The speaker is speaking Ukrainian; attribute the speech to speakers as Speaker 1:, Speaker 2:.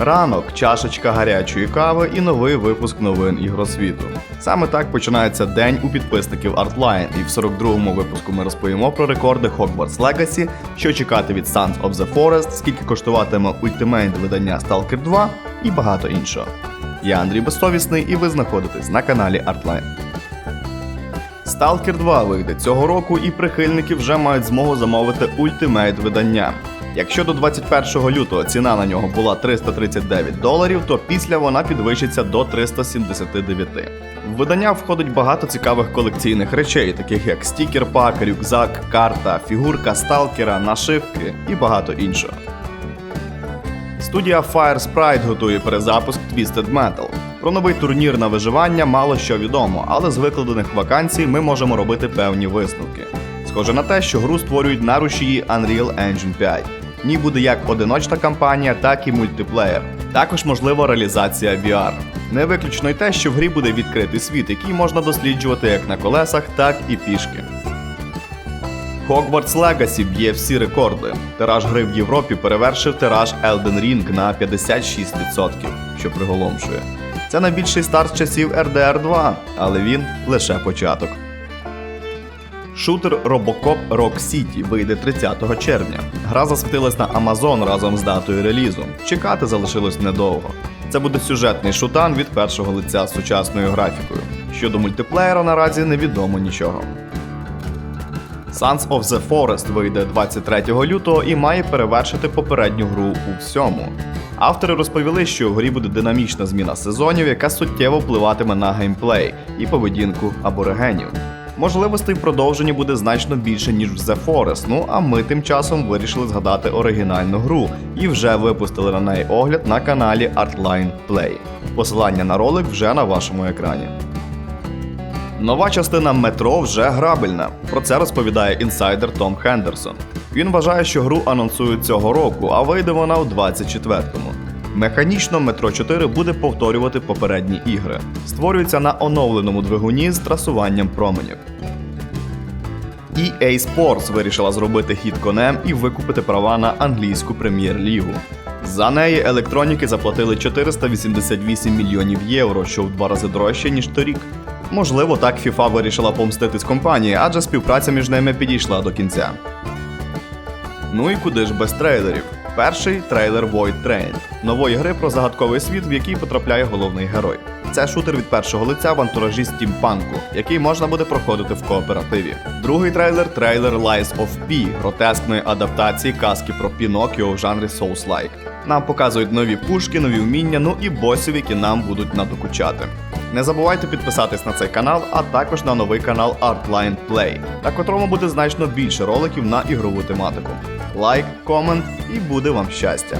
Speaker 1: Ранок, чашечка гарячої кави і новий випуск новин ігросвіту. Саме так починається день у підписників Artline, і в 42-му випуску ми розповімо про рекорди Hogwarts Legacy, що чекати від Sons of the Forest, скільки коштуватиме ультимейт видання Stalker 2 і багато іншого. Я Андрій Безсовісний, і ви знаходитесь на каналі Artline. Stalker 2 вийде цього року, і прихильники вже мають змогу замовити ультимейт видання. Якщо до 21 лютого ціна на нього була 339 доларів, то після вона підвищиться до 379. В видання входить багато цікавих колекційних речей, таких як стікер-пак, рюкзак, карта, фігурка сталкера, нашивки і багато іншого. Студія Fire Sprite готує перезапуск Twisted Metal. Про новий турнір на виживання мало що відомо, але з викладених вакансій ми можемо робити певні висновки. Схоже на те, що гру створюють на рушії Unreal Engine 5. Ній буде як одиночна кампанія, так і мультиплеєр. Також можлива реалізація VR. Не виключно й те, що в грі буде відкритий світ, який можна досліджувати як на колесах, так і пішки. Hogwarts Legacy б'є всі рекорди. Тираж гри в Європі перевершив тираж Elden Ring на 56%, що приголомшує. Це найбільший старт часів RDR 2, але він лише початок. Шутер Robocop Rock City вийде 30 червня. Гра засвітилась на Amazon разом з датою релізу. Чекати залишилось недовго. Це буде сютний шутан від першого лиця з сучасною графікою. Щодо мультиплеєра наразі невідомо нічого. Sons of the Forest вийде 23 лютого і має перевершити попередню гру у всьому. Автори розповіли, що в грі буде динамічна зміна сезонів, яка суттєво впливатиме на геймплей і поведінку аборигенів. Можливостей в продовженні буде значно більше, ніж в The Forest, ну а ми тим часом вирішили згадати оригінальну гру і вже випустили на неї огляд на каналі Artline Play. Посилання на ролик вже на вашому екрані. Нова частина метро вже грабельна. Про це розповідає інсайдер Том Хендерсон. Він вважає, що гру анонсують цього року, а вийде вона у 24-му. Механічно метро 4 буде повторювати попередні ігри. Створюється на оновленому двигуні з трасуванням променів. EA Sports вирішила зробити хід конем і викупити права на англійську прем'єр-лігу. За неї електроніки заплатили 488 мільйонів євро, що в два рази дорожче, ніж торік. Можливо, так FIFA вирішила помститись компанії, адже співпраця між ними підійшла до кінця. Ну і куди ж без трейлерів? Перший трейлер Void Train нової гри про загадковий світ, в який потрапляє головний герой. Це шутер від першого лиця в антуражі стімпанку, який можна буде проходити в кооперативі. Другий трейлер трейлер Lies of P, гротескної адаптації казки про Пінокіо в жанрі Souls-like. Нам показують нові пушки, нові вміння, ну і босів, які нам будуть надокучати. Не забувайте підписатись на цей канал, а також на новий канал Artline Play, на котрому буде значно більше роликів на ігрову тематику. Лайк, комент і буде вам щастя!